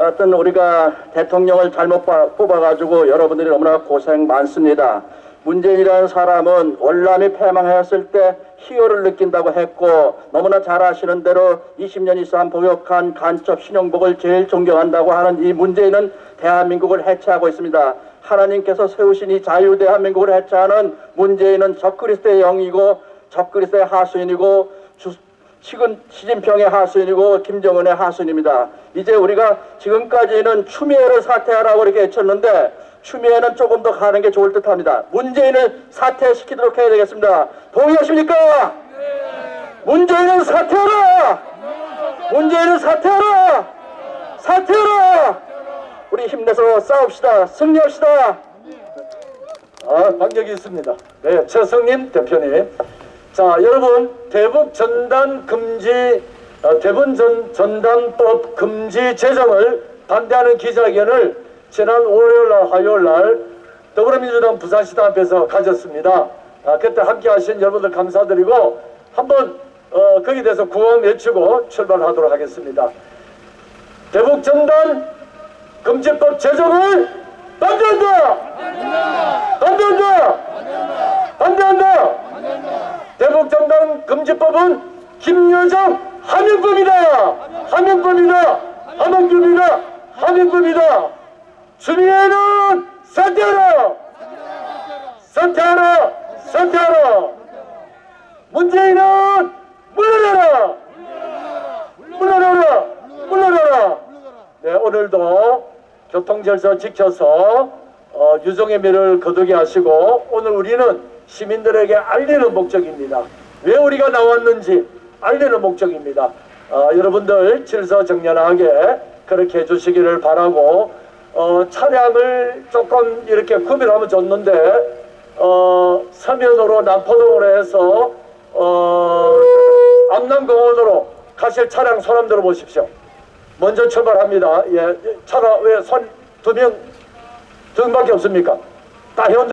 어떤 우리가 대통령을 잘못 봐- 뽑아가지고 여러분들이 너무나 고생 많습니다. 문재인이라는 사람은 월남이 패망하였을 때 희열을 느낀다고 했고 너무나 잘 아시는 대로 20년 이상 복역한 간첩 신용복을 제일 존경한다고 하는 이 문재인은 대한민국을 해체하고 있습니다. 하나님께서 세우신 이 자유 대한민국을 해체하는 문재인은 적그리스도의 영이고 적그리스도의 하수인이고 주, 시근 시진평의 하수인이고 김정은의 하수인입니다. 이제 우리가 지금까지는 추미애를 사퇴하라고 이렇게 외쳤는데 추미애는 조금 더 가는 게 좋을 듯합니다. 문재인을 사퇴시키도록 해야 되겠습니다. 동의하십니까? 문재인은 사퇴하라! 문재인은 사퇴하라! 사퇴하라! 우리 힘내서 싸웁시다. 승리합시다. 아, 반격이 있습니다. 네, 최성님 대표님. 자, 여러분, 대북 전단 금지, 어, 대북 전, 전단법 금지 제정을 반대하는 기자회견을 지난 월요일 날, 화요일 날 더불어민주당 부산시당 앞에서 가졌습니다. 아, 그때 함께 하신 여러분들 감사드리고 한번 어, 거기에 대해서 구원 외치고 출발하도록 하겠습니다. 대북 전단 금지법 제정을! 반대한다! 반대한다! 대북정당 금지법은 김여정 함영법이다! 함영법이다! 함영법이다! 함영법이다! 추미애는 사퇴하라! 사퇴하라! 사퇴하라! 문재인은 물러나라! 물러나라! 물러나라! 네, 오늘도 교통절차 지켜서 어, 유종의 미를 거두게 하시고 오늘 우리는 시민들에게 알리는 목적입니다. 왜 우리가 나왔는지 알리는 목적입니다. 어, 여러분들 질서정연하게 그렇게 해주시기를 바라고 어, 차량을 조금 이렇게 구별하면 좋는데 어, 서면으로 남포동으로 해서 어, 암남공원으로 가실 차량 손 한번 들어보십시오. 먼저 출발합니다. 예, 차가 왜 손 두 명, 두 명밖에 없습니까? 다 회원